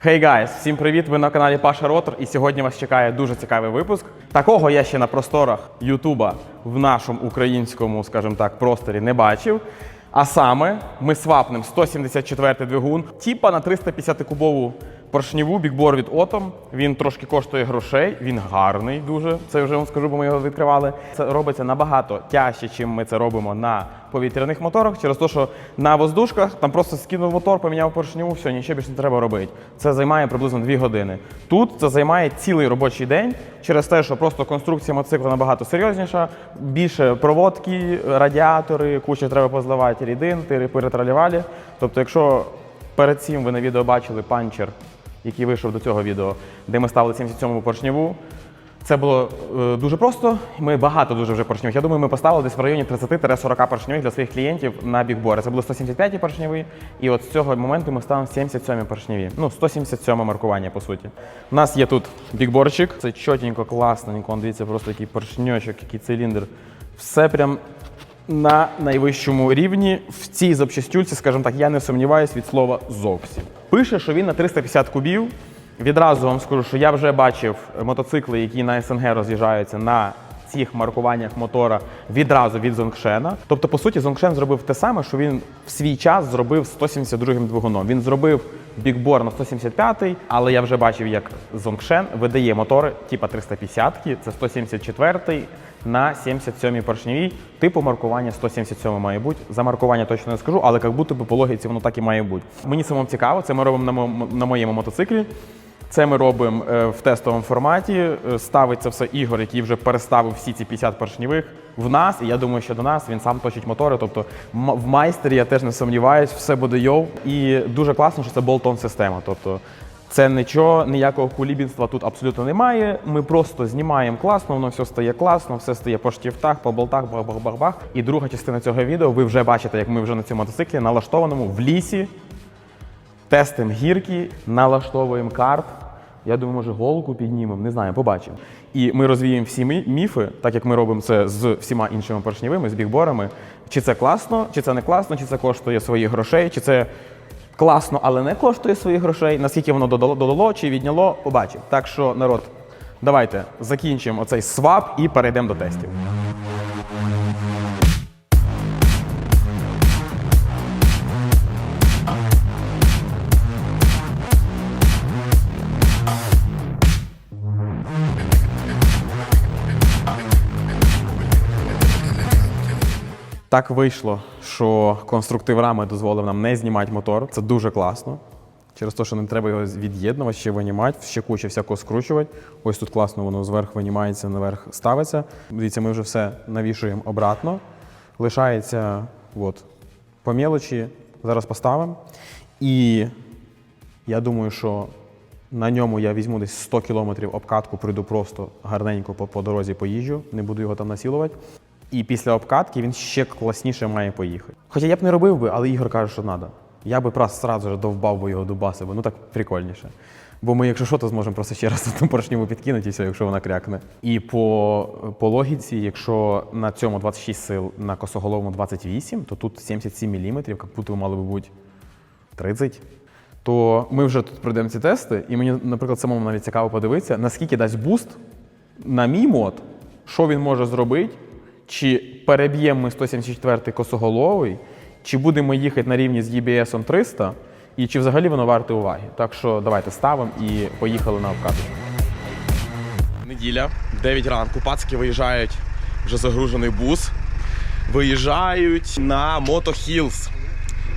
Хей hey guys! всім привіт! Ви на каналі Паша Ротор, і сьогодні вас чекає дуже цікавий випуск. Такого я ще на просторах Ютуба в нашому українському, скажімо так, просторі не бачив. А саме ми свапнемо 174 двигун, типа на 350 кубову поршневу бікбор від Atom. Він трошки коштує грошей, він гарний дуже. Це вже вам скажу, бо ми його відкривали. Це робиться набагато тяжче, чим ми це робимо на повітряних моторах, через те, що на воздушках там просто скинув мотор, поміняв поршневу, все, нічого більше не треба робити. Це займає приблизно 2 години. Тут це займає цілий робочий день через те, що просто конструкція мотоцикла набагато серйозніша, більше проводки, радіатори, куча треба позливати рідин, тири перетралювалі. Тобто, якщо перед цим ви на відео бачили панчер, який вийшов до цього відео, де ми ставили 77-му поршневу. Це було е, дуже просто. Ми багато дуже вже поршневих. Я думаю, ми поставили десь в районі 30-40 поршневих для своїх клієнтів на бікбори. Це були 175 поршневі, і от з цього моменту ми ставимо 77 поршневі. Ну, 177 маркування, по суті. У нас є тут бікборчик. Це чотенько, класненько. Дивіться, просто який поршньочок, який циліндр. Все прям на найвищому рівні. В цій запчастюльці, скажімо так, я не сумніваюсь від слова зовсім. Пише, що він на 350 кубів. Відразу вам скажу, що я вже бачив мотоцикли, які на СНГ роз'їжджаються на цих маркуваннях мотора відразу від Зонгшена. Тобто, по суті, Зонгшен зробив те саме, що він в свій час зробив з 172-м двигуном. Він зробив бікбор на 175-й, але я вже бачив, як Зонгшен видає мотори, типа 350-ки, це 174-й на 77-й поршневій. Типу маркування 177 має бути. За маркування точно не скажу, але як будто би по логіці воно так і має бути. Мені самому цікаво, це ми робимо на, мо- на моєму мотоциклі. Це ми робимо е, в тестовому форматі. Е, Ставить це все Ігор, який вже переставив всі ці 50 поршневих в нас. І я думаю, що до нас він сам точить мотори. Тобто в майстері я теж не сумніваюсь, все буде йов. І дуже класно, що це болтон система. Тобто це нічого, ніякого кулібінства тут абсолютно немає. Ми просто знімаємо класно, воно все стає класно, все стає по штифтах, по болтах, бах-бах-бах-бах. І друга частина цього відео ви вже бачите, як ми вже на цьому мотоциклі налаштованому в лісі. Тестимо гірки, налаштовуємо карт. Я думаю, може голку піднімемо, не знаю, побачимо. І ми розвіємо всі мі- міфи, так як ми робимо це з всіма іншими поршневими, з бікборами. Чи це класно, чи це не класно, чи це коштує своїх грошей, чи це класно, але не коштує своїх грошей. Наскільки воно додало, додало чи відняло, побачимо. Так що, народ, давайте закінчимо оцей свап і перейдемо до тестів. Так вийшло, що конструктив рами дозволив нам не знімати мотор. Це дуже класно. Через те, що не треба його від'єднувати, ще винімати, ще куча всякого скручувати. Ось тут класно воно зверху винімається, наверх ставиться. Дивіться, ми вже все навішуємо обратно. Лишається от, по мелочі. Зараз поставимо. І я думаю, що на ньому я візьму десь 100 кілометрів обкатку, пройду просто гарненько по, по дорозі поїжджу, не буду його там насілувати. І після обкатки він ще класніше має поїхати. Хоча я б не робив би, але Ігор каже, що треба. Я би просто довбав би його дубасив, би, ну так прикольніше. Бо ми, якщо що, то зможемо просто ще раз ту поршневу підкинути і все, якщо вона крякне. І по, по логіці, якщо на цьому 26 сил, на косоголовому 28, то тут 77 мм, як будто мали би бути 30. То ми вже тут пройдемо ці тести, і мені, наприклад, самому навіть цікаво подивитися, наскільки дасть буст на мій мод, що він може зробити, чи переб'ємо ми 174 косоголовий, чи будемо їхати на рівні з EBS 300, і чи взагалі воно варте уваги. Так що давайте ставимо і поїхали на обкаточку. Неділя, 9 ранку, пацки виїжджають вже загружений бус. Виїжджають на Мотохілз.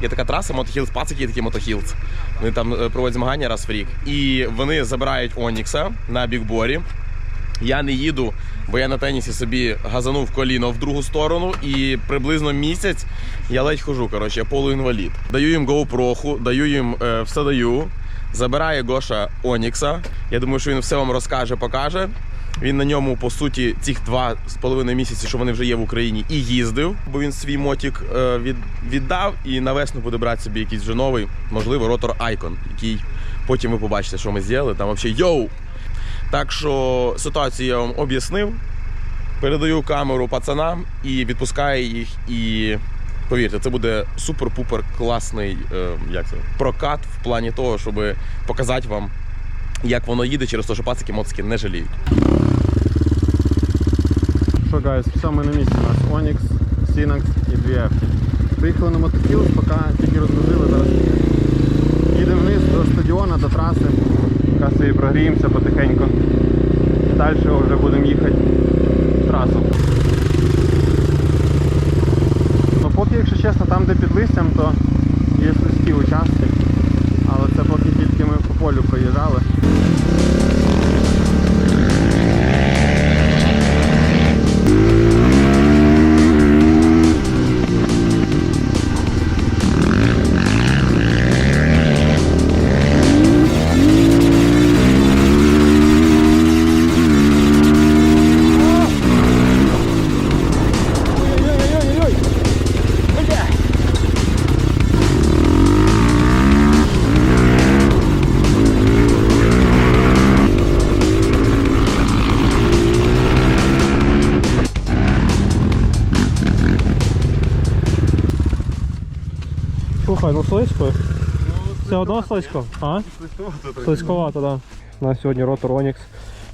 Є така траса Мотохілз, пацики є такі Мотохілз. Вони там е, проводять змагання раз в рік. І вони забирають Онікса на бікборі. Я не їду, бо я на тенісі собі газанув коліно в другу сторону, і приблизно місяць я ледь хожу. Коротше, я полуінвалід. Даю їм GoPro, даю їм е, все даю. Забирає Гоша Онікса. Я думаю, що він все вам розкаже, покаже. Він на ньому, по суті, цих два з половиною місяці, що вони вже є в Україні, і їздив, бо він свій мотик е, від, віддав і на весну буде брати собі якийсь вже новий, можливо, ротор Icon, який потім ви побачите, що ми зробили. Там взагалі йоу! Так що ситуацію я вам об'яснив. Передаю камеру пацанам і відпускаю їх і Повірте, це буде супер-пупер класний е, як це, прокат в плані того, щоб показати вам, як воно їде через те, що пацики моцики не жаліють. Що, гайс, все, ми на місці. У нас Onyx, Synax і дві Ефки. Приїхали на мотокіл, поки тільки розгрузили, зараз їдемо вниз до стадіона, до траси. Поки і прогріємося потихеньку. Далі вже будемо їхати в трасу. Ну поки, якщо чесно, там де під листям, то є слизькі участки. Але це поки тільки ми по полю проїжджали. Слухай, ну слизько. Все одно слизько, а? Слизьковато, так. Да. У нас сьогодні ротор Onyx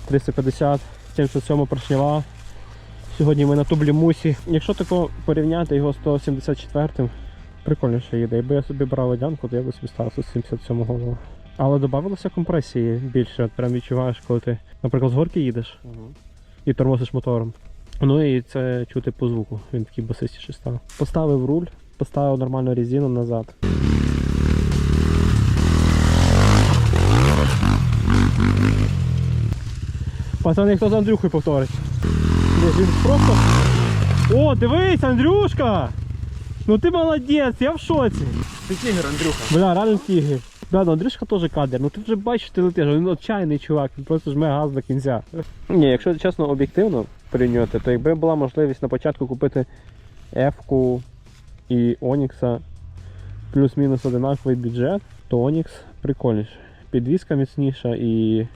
350, 77 поршнева. Сьогодні ми на тублі мусі. Якщо тако порівняти його з 174-м, прикольніше їде. Якби я собі брав водянку, то я би собі став з 77 го Але додавалося компресії більше. От прям відчуваєш, коли ти, наприклад, з горки їдеш і тормозиш мотором. Ну і це чути по звуку. Він такий басистіший став. Поставив руль, поставив нормальну резину назад. Пацани, хто з Андрюхою повторить? Він просто. О, дивись, Андрюшка! Ну ти молодець, я в шоці. Ти тігр, Андрюха. Бля, реально тігр. Бля, ну Андрюшка теж кадр. Ну ти вже бачиш, ти летиш, він отчайний чувак, він просто жме газ до кінця. Ні, якщо чесно об'єктивно порівнювати, то якби була можливість на початку купити F-ку і Онікса плюс-мінус одинаковий бюджет, то Онікс прикольніше. Підвізка міцніша і,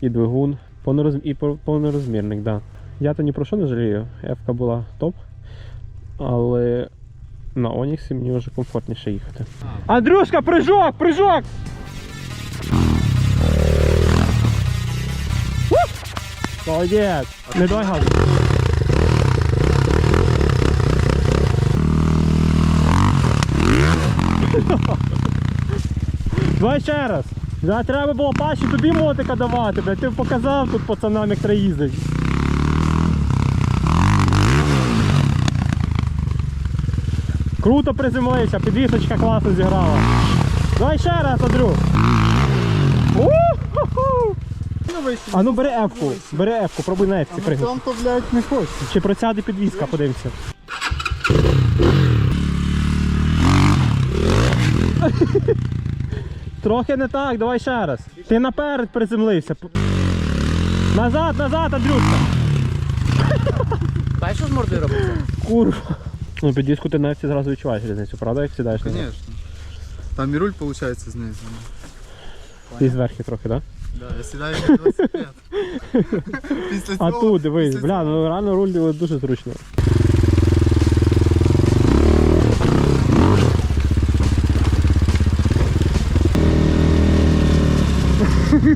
і двигун. Повнороз... І по- повнорозмірник, да. Я то ні про що не жалію. F-ка була топ, але на Оніксі мені вже комфортніше їхати. Андрюшка, прыжок, прыжок! Молодець! Не давай газу. Давай ще раз. Да, треба було паче тобі мотика давати, блядь. Ти показав тут пацанам, як треба їздити. Круто приземлився, підвісочка класно зіграла. Давай ще раз, Андрю. А ну бери F-ку, бери F-ку, пробуй на F-ці пригнути. Там то, блядь, не хоче. Чи просяде підвіска, подивимося. Трохи не так, давай ще раз. Ти наперед приземлився. Назад, назад, Андрюшка. Та що з мордою робиться? Курва. Ну, підвіску ти на F зразу відчуваєш різницю, правда, як сідаєш на? Конечно. Там і руль получается знизу. І зверху трохи, так? Да, я сідаю на велосипед. Після А цього- тут дивись, після бля, ну реально руль дуже зручно. То,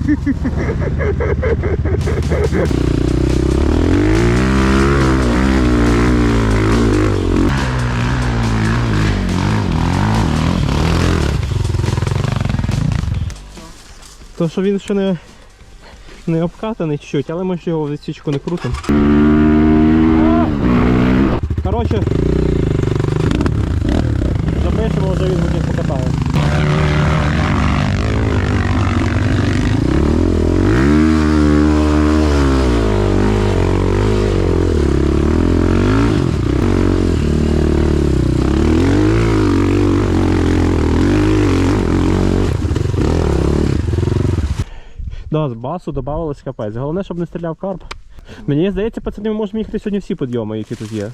що він ще не, не обкатаний чуть, але ми ж його в відсічку не крутимо. Коротше, запишемо, вже він буде покатає. Да, з басу додавалось капець. Головне, щоб не стріляв карп. Мені здається, пацани, ми можемо їхати сьогодні всі підйоми, які тут є.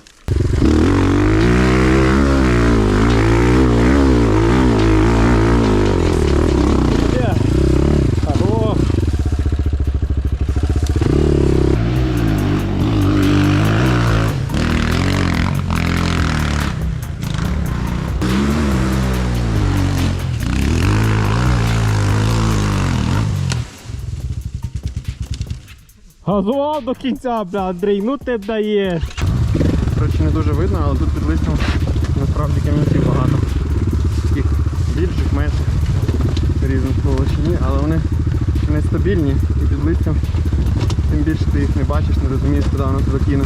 Газував до кінця, бля, Андрій, ну ти даєш. Коротше, не дуже видно, але тут під листям насправді камінців багато. Таких більших, менших, різних по але вони нестабільні і під листям тим більше ти їх не бачиш, не розумієш, куди воно тебе кине.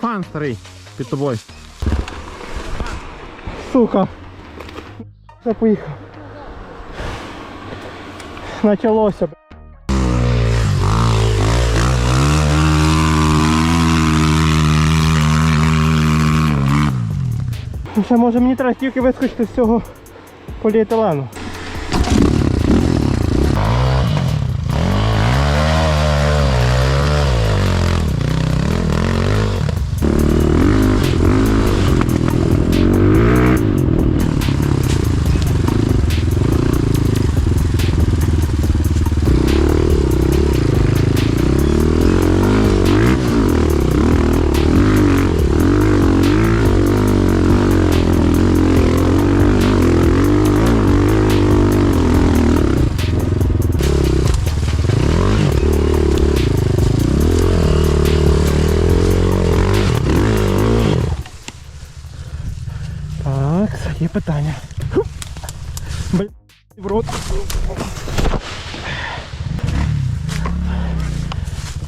Там старий під тобою. Сука. Я поїхав. Началося. Ну, Ще може мені треба тільки вискочити з цього поліетилену. Питання. Бля, в рот.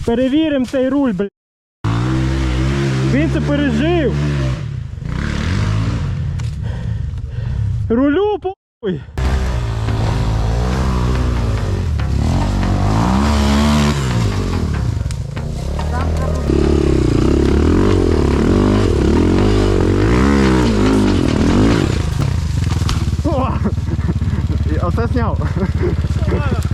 Перевіримо цей руль, бля. Він це пережив. Рулю похуй. І оце зняв.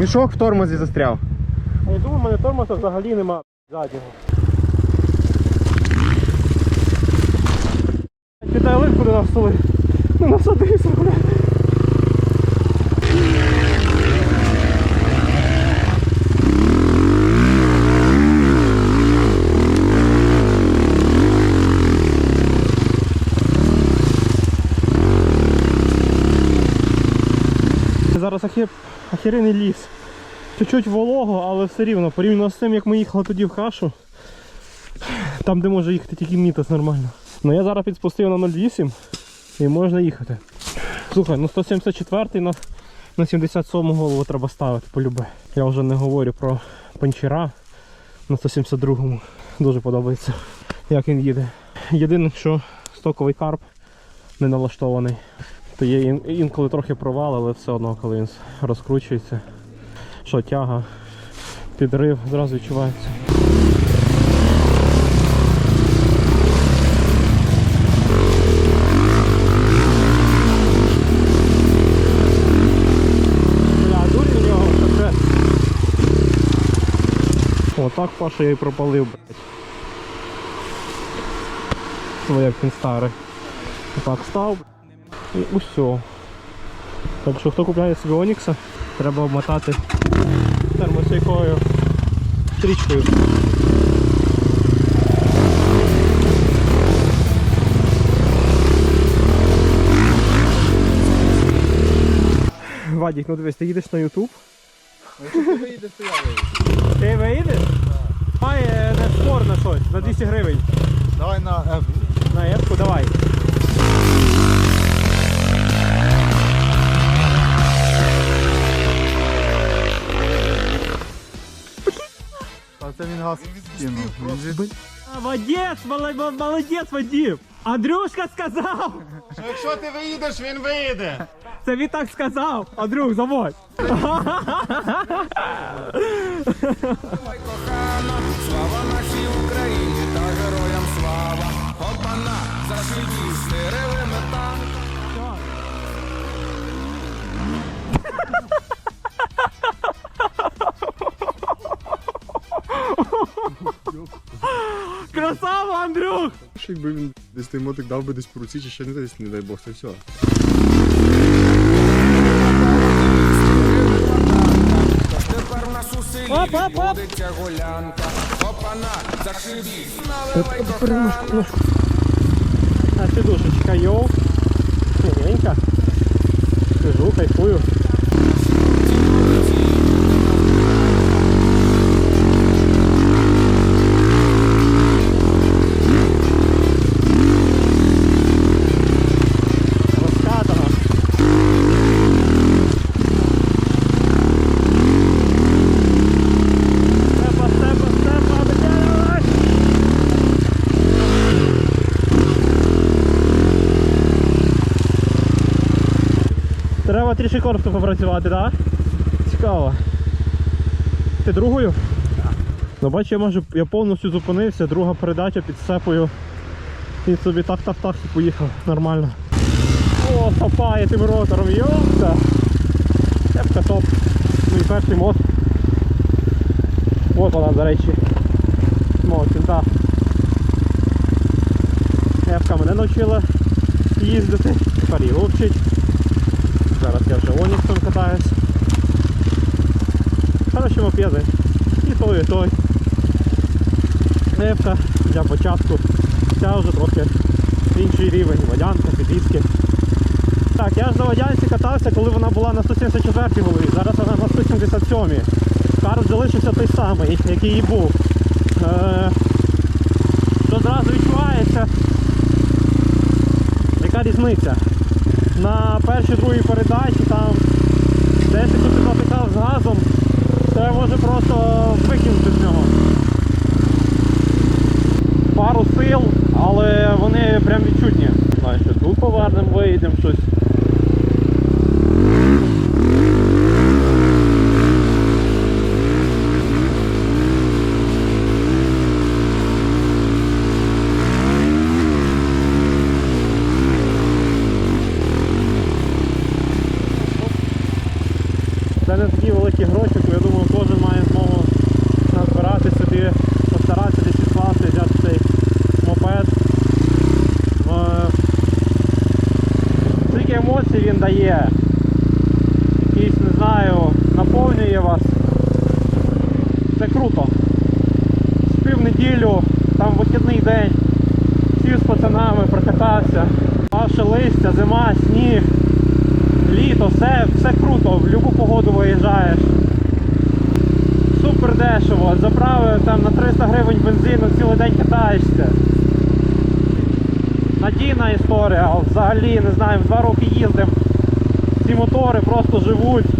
Мішок в тормозі застряв. А я думаю, в мене тормоза взагалі нема заднього. Підай липку до нас столи. Ну насадився, бля. Зараз ахі... ахірений ліс. Чуть-чуть волого, але все рівно, порівняно з тим, як ми їхали тоді в кашу, там де може їхати тільки мітас нормально. Ну я зараз підспустив на 0,8 і можна їхати. Слухай, ну 174 на, на 77 голову треба ставити полюбе. Я вже не говорю про панчера на 172-му. Дуже подобається, як він їде. Єдине, що стоковий карп не налаштований. То є інколи трохи провал, але все одно, коли він розкручується що тяга, підрив зразу відчувається. Отак Паша я і пропалив, блядь. Він старий. Отак став і усьо. Так що хто купляє собі Онікса, треба обмотати термосійкою стрічкою. Вадік, ну дивись, ти їдеш на YouTube. Ти виїдеш, то я виїду. Ти виїдеш? Давай е, на спор на щось, на 200 гривень. Давай на F. На епку давай. Це він газ кинув. Він Молодець, молодець, Вадим! Андрюшка сказав! Що якщо ти виїдеш, він виїде. Це він так сказав! Андрюх, заводь! Слава нашій Україні та героям слава! Опана, зашибісти, рили мета. Красава, Андрюх! Що якби він десь той мотик дав би десь по руці, чи ще не десь, не дай Бог, це все. Тепер в нас у селі Оп, оп, оп. відбудеться гулянка. Опана, зашибісь, наливай кохана. На сидушечка, йоу. Миленько. Сижу, кайфую. Трішки коротко попрацювати, так? Цікаво. Ти другою? Так. Ну бач, я можу, я повністю зупинився, друга передача під сцепою. Він собі так-так-так і поїхав нормально. О, сапає тим ротором, йопта! Цепка топ. І перший мост. От вона, до речі. Мого кінта. Ефка мене навчила їздити, тепер його вчить. Зараз я вже Оніксом катаюсь. Хороші мопеди. І той, і той. Ефка для початку. Ця вже трохи інший рівень, водянка, підвіски. Так, я ж на водянці катався, коли вона була на 174 голові, зараз вона на 177 -й. Карт залишився той самий, який і був. Е, що зразу відчувається, яка різниця? На першій другій передачі там 10 ти натикав з газом, це може просто викинути з нього. Пару сил, але вони прям відчутні. Знаю, що тут повернемо, виїдемо щось. Це не такі великі гроші, то я думаю, кожен має змогу назбирати собі, постаратися десь відкласти, взяти цей мопед. Е, Скільки емоцій він дає. Якийсь, не знаю, наповнює вас. Це круто. Спів неділю, там вихідний день. Сів з пацанами, прокатався. Ваше листя, зима, сніг літо, все, все круто, в будь-яку погоду виїжджаєш. Супер дешево, заправив там на 300 гривень бензину, цілий день катаєшся. Надійна історія, взагалі, не знаю, два роки їздив. Ці мотори просто живуть.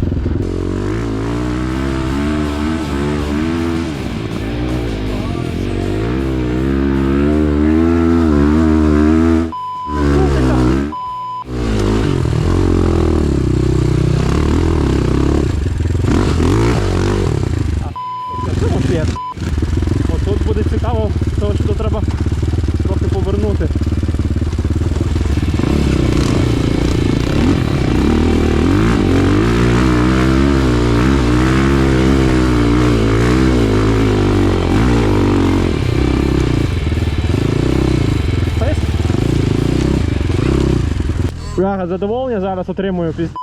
Бляха, задоволення зараз отримую після.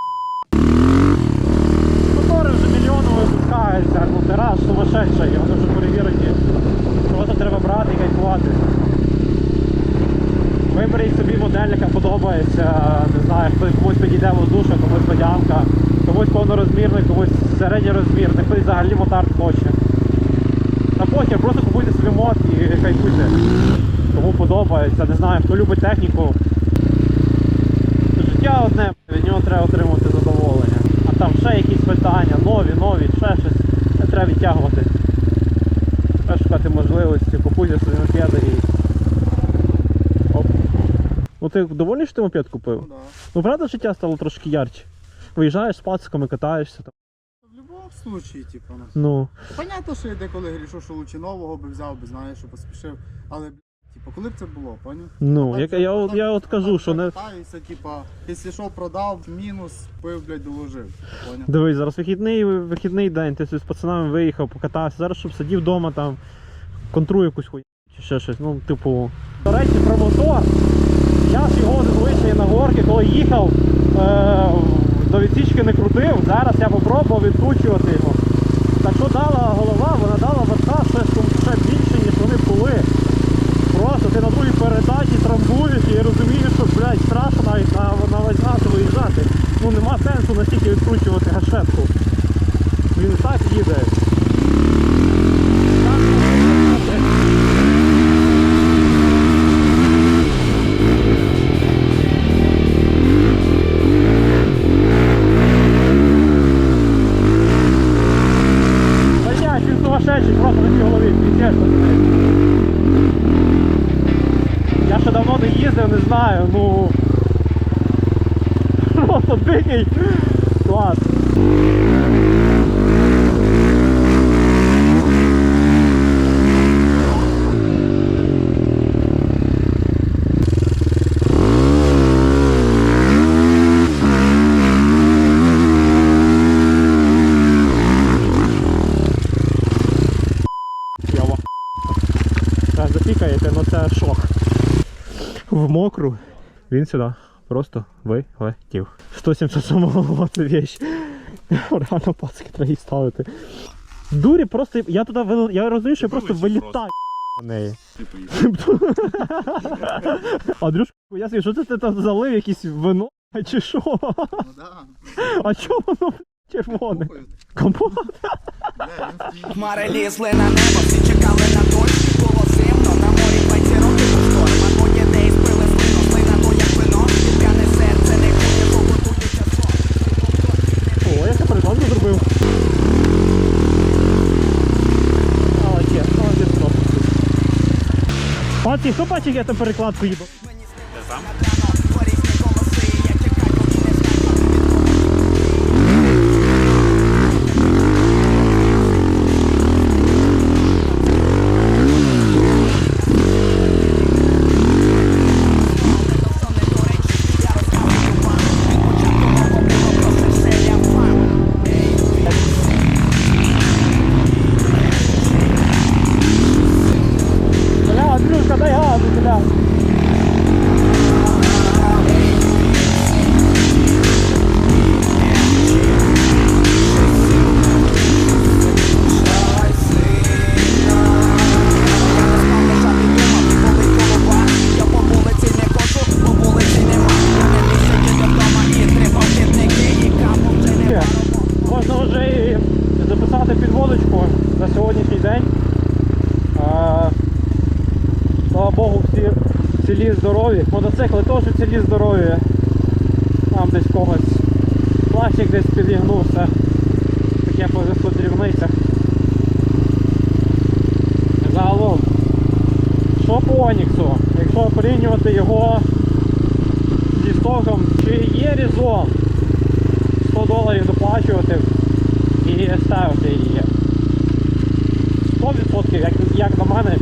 Мотори вже мільйони випускаються, ну тираж сумасшедший, вони вже перевірені. Просто треба брати і кайфувати. Виберіть собі модель, яка подобається, не знаю, комусь підійде воздушка, комусь водянка, комусь повнорозмірний, комусь середньорозмірний, хтось взагалі мотар хоче. А потім просто купуйте собі мод і кайфуйте. Кому подобається, не знаю, хто любить техніку. Життя одне, від нього треба отримувати задоволення. А там ще якісь питання, нові, нові, ще щось. Не треба відтягувати. Треба шукати можливості, купуй собі мопеди і. Оп. Ну ти довольний, що ти мопед купив? Ну, да. Ну правда життя стало трошки ярче. Виїжджаєш з пациками, катаєшся там. В будь-якому случаї, типу, ну. Ну. Понятно, що я деколи грішу, що лучше нового би взяв, би знаєш, що поспішив. Але, типу, коли б це було, поняв? Ну, як, я, от- я от кажу, що не. Катаюся, типа, якщо що продав, мінус, пив, блядь, доложив. Поняв? Дивись, зараз вихідний, вихідний день, ти з пацанами виїхав, покатався. Зараз щоб сидів вдома там, контру якусь хуй чи ще щось. Ну, типу. До речі, про мотор. Я ж його зазвичай на горки, коли їхав, е- до відсічки не крутив. Зараз я попробував відкручувати його. Так що дала голова, вона дала верха ще, ще більше, ніж вони були. Ти на другій передачі трамбуєш і розумієш, що блядь, страшно навіть на, на весь виїжджати. Ну нема сенсу настільки відкручувати гашетку. Він і так їде. Знаю, ну. Просто дикий. Клас. Я ва. Так, запікаєте, ну це шок. В мокру. Він сюди просто вилетів. 177 го це вещь. Реально пацки треба її ставити. Дурі просто. Я туди вил... Я розумію, що я просто вилітаю на неї. Андрюшка, я собі, що це ти там залив якесь вино? Чи що? Ну да. А чого воно червоне? Компот? Хмари лізли на небо, всі чекали на дощ, було зимно, на морі Паці, хто бачить, я там перекладку їбав? Оніксу? Якщо порівнювати його зі стоком, чи є резон 100 доларів доплачувати і ставити її. 100%, як, як на мене,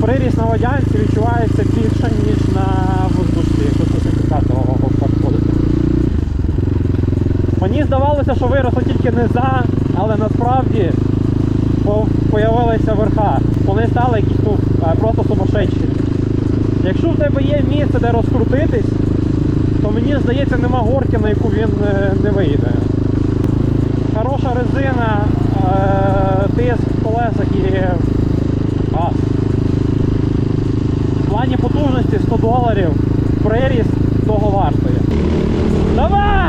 приріст на водянці відчувається більше, ніж на воздушці, якщо 170-го підходити. Мені здавалося, що виросло тільки низа, але насправді по- появилися верха. Вони стали якісь ну, просто сумасшедші. Якщо в тебе є місце, де розкрутитись, то мені здається, нема горки, на яку він е, не вийде. Хороша резина, е, тиск в колесах і газ. В плані потужності 100 доларів, приріст того вартує. Давай!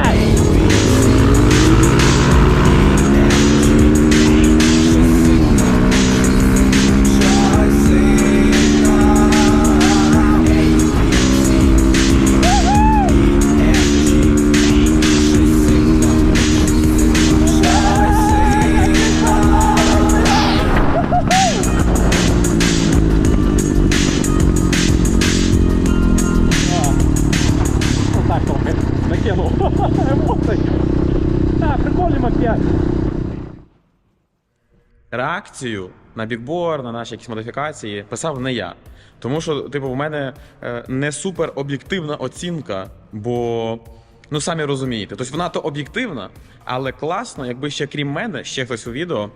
Реакцію на бікбор, на наші якісь модифікації писав не я. Тому що, типу, в мене е, не супер об'єктивна оцінка, бо. Ну, самі розумієте. Тобто вона то об'єктивна, але класно, якби ще крім мене, ще хтось у відео,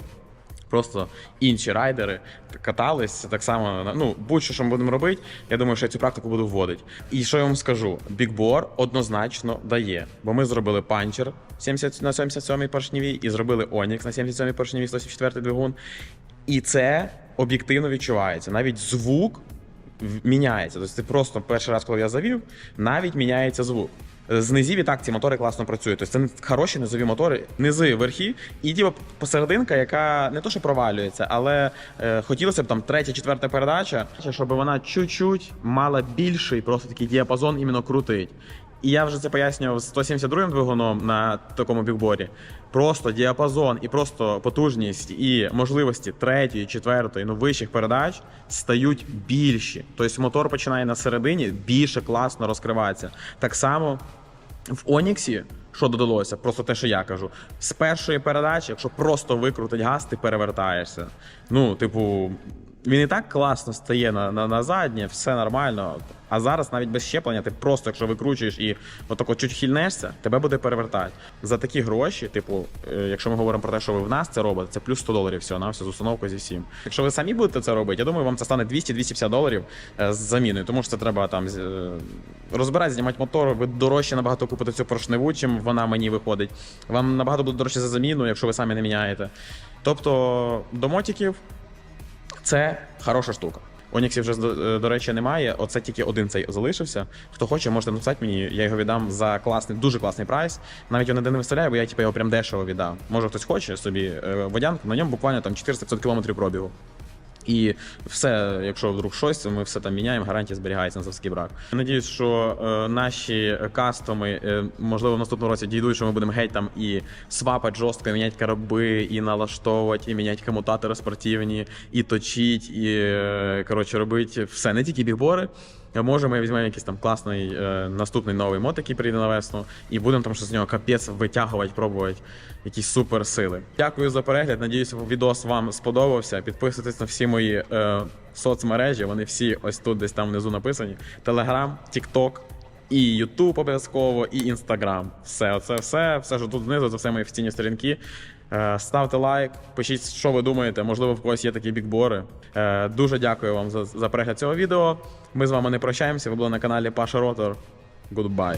просто інші райдери катались так само. Ну, будь-що, що ми будемо робити, я думаю, що я цю практику буду вводити. І що я вам скажу? Бікбор однозначно дає, бо ми зробили панчер 70 на 77-й поршневій і зробили Онікс на 77-й поршневій 174 двигун. І це об'єктивно відчувається. Навіть звук міняється. Тобто, ти просто перший раз, коли я завів, навіть міняється звук. З низів і так ці мотори класно працюють. Тобто це хороші низові мотори, низи, верхи, і типу, посерединка, яка не то, що провалюється, але е, хотілося б там третя, четверта передача, щоб вона чуть-чуть мала більший просто такий діапазон іменно крутить. І я вже це пояснював з 172 двигуном на такому бікборі. Просто діапазон і просто потужність і можливості третьої, четвертої, ну вищих передач стають більші. Тобто мотор починає на середині більше класно розкриватися. Так само в Оніксі, що додалося, просто те, що я кажу, з першої передачі, якщо просто викрутить газ, ти перевертаєшся. Ну, типу, він і так класно стає на, на, на заднє, все нормально. А зараз навіть без щеплення, ти просто, якщо викручуєш і отако чуть хильнешся, тебе буде перевертати. За такі гроші, типу, е, якщо ми говоримо про те, що ви в нас це робите, це плюс 100 доларів всього на все з установкою зі всім. Якщо ви самі будете це робити, я думаю, вам це стане 200-250 доларів е, з заміною, тому що це треба там е, розбирати, знімати мотор. Ви дорожче набагато купите цю поршневу, чим вона мені виходить. Вам набагато буде дорожче за заміну, якщо ви самі не міняєте. Тобто до мотиків це хороша штука. Оніксів вже, до, до речі, немає. Оце тільки один цей залишився. Хто хоче, можете написати мені, я його віддам за класний, дуже класний прайс. Навіть його ніде не виставляю, бо я типу, його прям дешево віддав. Може хтось хоче собі е, водянку, на ньому буквально там 400 км пробігу. І все, якщо вдруг щось, ми все там міняємо, гарантія зберігається на завський брак. Надіюсь, що е, наші кастоми, е, можливо, в наступному році дійдуть, що ми будемо геть там і свапати жорстко, і міняти короби, і налаштовувати, і міняти комутатори спортивні, і точити, і е, коротше робити все, не тільки бігбори. Може, ми візьмемо якийсь там класний е, наступний новий мод, який прийде на весну, і будемо там щось з нього капець витягувати, пробувати якісь супер сили. Дякую за перегляд. Надіюсь, відос вам сподобався. Підписуйтесь на всі мої е, соцмережі. Вони всі ось тут, десь там внизу написані: Телеграм, Тікток. І Ютуб обов'язково, і Інстаграм. Все, оце все, все, що тут знизу, це все мої офіційні сторінки. Е, Ставте лайк, пишіть, що ви думаєте. Можливо, в когось є такі бікбори. Е, Дуже дякую вам за, за перегляд цього відео. Ми з вами не прощаємося. Ви були на каналі Паша Ротор. Goodbye.